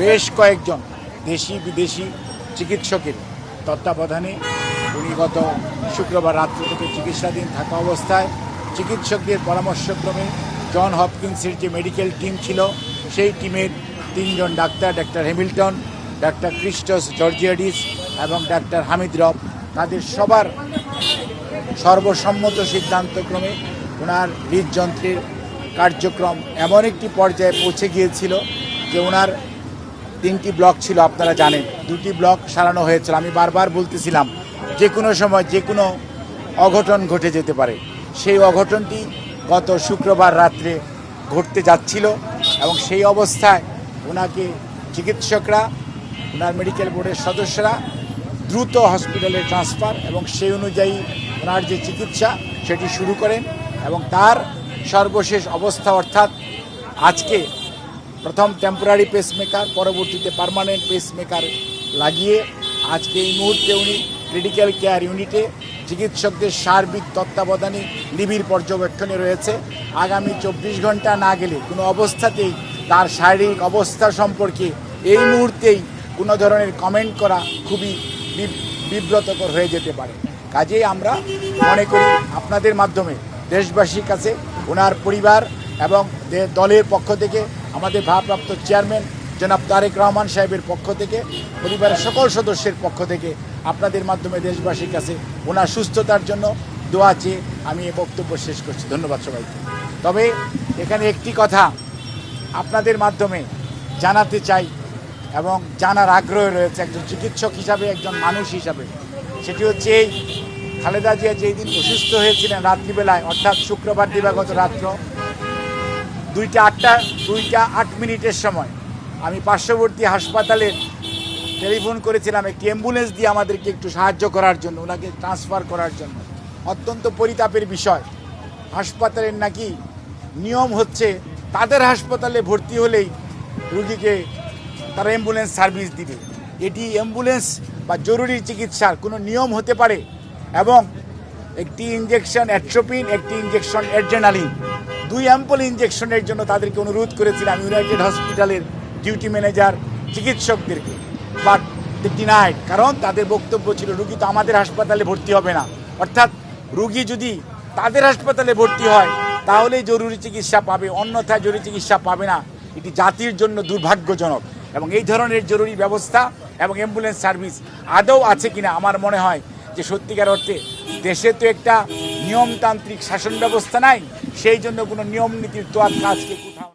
বেশ কয়েকজন দেশি, বিদেশি চিকিৎসকের তত্ত্বাবধানে উনি গত শুক্রবার রাত্রি থেকে চিকিৎসাধীন থাকা অবস্থায় চিকিৎসকদের পরামর্শক্রমে জন হপকিন্সের যে মেডিকেল টিম ছিল, সেই টিমের তিনজন doctor doctor Hamilton, doctor Christos Georgiadis এবং ডাক্তার হামিদ রব। তাদের সবার সর্বসম্মত সিদ্ধান্তক্রমে ওনার হৃদযন্ত্রের কার্যক্রম এমন একটি পর্যায়ে পৌঁছে গিয়েছিল যে ওনার তিনটি ব্লক ছিল, আপনারা জানেন। দুটি ব্লক সারানো হয়েছিল। আমি বারবার বলতেছিলাম, যে কোনো সময় যে কোনো অঘটন ঘটে যেতে পারে। সেই অঘটনটি গত শুক্রবার রাত্রে ঘটতে যাচ্ছিল এবং সেই অবস্থায় ওনাকে চিকিৎসকরা, ওনার মেডিকেল বোর্ডের সদস্যরা দ্রুত হসপিটালে ট্রান্সফার এবং সেই অনুযায়ী ওনার যে চিকিৎসা, সেটি শুরু করেন এবং তার সর্বশেষ অবস্থা অর্থাৎ আজকে প্রথম টেম্পোরারি পেসমেকার পরবর্তীতে পার্মানেন্ট পেসমেকার লাগিয়ে আজকে এই মুহূর্তে উনি ক্রিটিক্যাল কেয়ার ইউনিটে চিকিৎসকদের সার্বিক তত্ত্বাবধানে নিবিড় পর্যবেক্ষণে রয়েছে। আগামী চব্বিশ ঘণ্টা না গেলে কোনো অবস্থাতেই তার শারীরিক অবস্থা সম্পর্কে এই মুহূর্তেই কোনো ধরনের কমেন্ট করা খুবই বিব্রতকর হয়ে যেতে পারে। কাজেই আমরা মনে করি আপনাদের মাধ্যমে দেশবাসীর কাছে, ওনার পরিবার এবং দলের পক্ষ থেকে আমাদের ভারপ্রাপ্ত চেয়ারম্যান জনাব তারেক রহমান সাহেবের পক্ষ থেকে, পরিবারের সকল সদস্যের পক্ষ থেকে আপনাদের মাধ্যমে দেশবাসীর কাছে ওনার সুস্থতার জন্য দোয়া চেয়ে আমি এ বক্তব্য শেষ করছি। ধন্যবাদ সবাইকে। তবে এখানে একটি কথা আপনাদের মাধ্যমে জানাতে চাই এবং জানার আগ্রহ রয়েছে একজন চিকিৎসক হিসাবে, একজন মানুষ হিসাবে। সেটি হচ্ছে এই খালেদা জিয়া যেই দিন অসুস্থ হয়েছিলেন রাত্রিবেলায়, অর্থাৎ শুক্রবার দিবাগত রাত্র দুইটা আটটা, দুইটা আট মিনিটের সময়। আমি পার্শ্ববর্তী হাসপাতালে টেলিফোন করেছিলাম, একটি অ্যাম্বুলেন্স দিয়ে আমাদেরকে একটু সাহায্য করার জন্য, ওনাকে ট্রান্সফার করার জন্য। অত্যন্ত পরিতাপের বিষয়। হাসপাতালের নাকি নিয়ম হচ্ছে, তাদের হাসপাতালে ভর্তি হলেই রুগীকে তারা অ্যাম্বুলেন্স সার্ভিস দিবে। এটি অ্যাম্বুলেন্স বা জরুরি চিকিৎসার কোনো নিয়ম হতে পারে এবং একটি ইঞ্জেকশন অ্যাট্রোপিন একটি ইঞ্জেকশন অ্যাড্রেনালিন দুই অ্যাম্পল ইঞ্জেকশনের জন্য তাদেরকে অনুরোধ করেছিলাম ইউনাইটেড হসপিটালের ডিউটি ম্যানেজার চিকিৎসকদেরকে। বাট ডিনাইড কারণ তাদের বক্তব্য ছিল, রুগী তো আমাদের হাসপাতালে ভর্তি হবে না। অর্থাৎ রুগী যদি তাদের হাসপাতালে ভর্তি হয়, তাহলেই জরুরি চিকিৎসা পাবে, অন্যথায় জরুরি চিকিৎসা পাবে না। এটি জাতির জন্য দুর্ভাগ্যজনক। এবং এই ধরনের জরুরি ব্যবস্থা এবং অ্যাম্বুলেন্স সার্ভিস আদৌ আছে কিনা আমার মনে হয় যে সত্যিকার অর্থে দেশে তো একটা নিয়মতান্ত্রিক শাসন ব্যবস্থা নাই, সেই জন্য কোনো নিয়ম নীতির তো আর কাজকে কোথাও